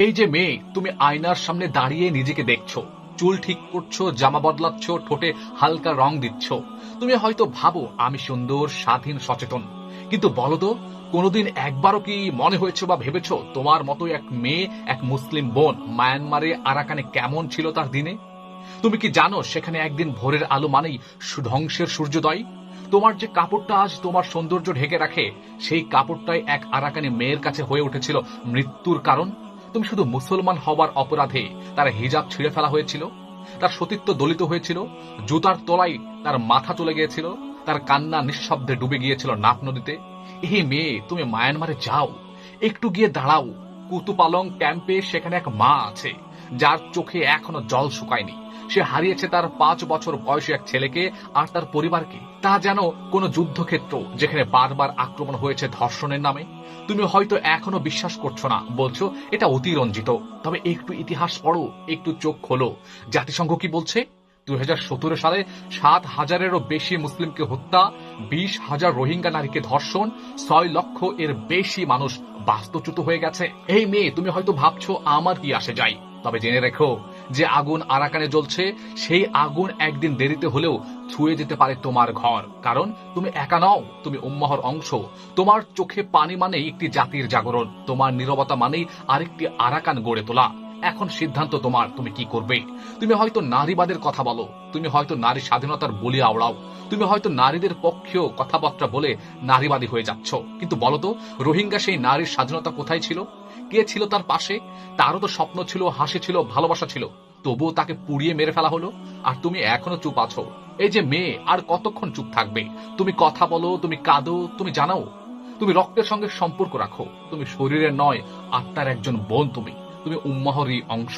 এই যে মেয়ে, তুমি আয়নার সামনে দাঁড়িয়ে নিজেকে দেখছ। চুল ঠিক করছ, জামা বদলাচ্ছ, ঠোঁটে হালকা রং দিচ্ছ। তুমি হয়তো ভাবো, আমি সুন্দর, স্বাধীন, সচেতন। কিন্তু বলো তো, কোনোদিন একবারও কি মনে হয়েছে বা ভেবেছো, তোমার মতো এক মেয়ে, এক মুসলিম বোন মায়ানমারে আরাকানে কেমন ছিল তার দিনে? তুমি কি জানো, সেখানে একদিন ভোরের আলো মানেই ধ্বংসের সূর্যোদয়? তোমার যে কাপড়টা আজ তোমার সৌন্দর্য ঢেকে রাখে, সেই কাপড়টাই এক আরাকানি মেয়ের কাছে হয়ে উঠেছিল মৃত্যুর কারণ। তুমি শুধু মুসলমান হবার অপরাধে তার হিজাব ছিঁড়ে ফেলা হয়েছিল, তার সতীত্ব দলিত হয়েছিল, জুতার তলায় তার মাথা চলে গিয়েছিল, তার কান্না নিঃশব্দে ডুবে গিয়েছিল নাক নদীতে। এই মেয়ে, তুমি মায়ানমারে যাও, একটু গিয়ে দাঁড়াও। কুতুপালং ক্যাম্পে সেখানে এক মা আছে যার চোখে এখনও জল শুকায়নি। সে হারিয়েছে তার পাঁচ বছর বয়সী এক ছেলেকে আর তার পরিবারকে। তা যেন কোনো যুদ্ধক্ষেত্র যেখানে বারবার আক্রমণ হয়েছে ধর্ষণের নামে। তুমি হয়তো এখনও বিশ্বাস করছ না, বলছো, এটা অতিরঞ্জিত। তবে একটু ইতিহাস পড়ো, একটু চোখ খোলো। জাতিসংঘ কি বলছে? দুই হাজার সতেরো সালে সাত হাজারেরও বেশি মুসলিমকে হত্যা, বিশ হাজার রোহিঙ্গা নারীকে ধর্ষণ, ছয় লক্ষ এর বেশি মানুষ বাস্তুচ্যুত হয়ে গেছে। এই মেয়ে, তুমি হয়তো ভাবছ, আমার কি আসে যায়? তবে জেনে রেখো যে আগুন আরাকানে জ্বলছে, সেই আগুন একদিন দেরিতে হলেও ছুঁয়ে যেতে পারে তোমার ঘর। কারণ তুমি একা নও, তুমি উম্মাহর অংশ। তোমার চোখে পানি মানেই একটি জাতির জাগরণ, তোমার নিরবতা মানেই আরেকটি আরাকান গড়ে তোলা। এখন সিদ্ধান্ত তোমার, তুমি কি করবে? তুমি হয়তো নারীবাদের কথা বলো, তুমি হয়তো নারী স্বাধীনতার বলি আওড়াও, তুমি হয়তো নারীদের পক্ষেও কথাবার্তা বলে নারীবাদী হয়ে যাচ্ছ। কিন্তু বলো তো, রোহিঙ্গা সেই নারীর স্বাধীনতা কোথায় ছিল? কে ছিল তার পাশে? তারও তো স্বপ্ন ছিল, হাসি ছিল, ভালোবাসা ছিল। তবুও তাকে পুড়িয়ে মেরে ফেলা হলো, আর তুমি এখনও চুপ আছো। এই যে মেয়ে, আর কতক্ষণ চুপ থাকবে? তুমি কথা বলো, তুমি কাঁদো, তুমি জানাও। তুমি রক্তের সঙ্গে সম্পর্ক রাখো। তুমি শরীরের নয়, আত্মার একজন বোন তুমি। তুমি উম্মাহরই অংশ।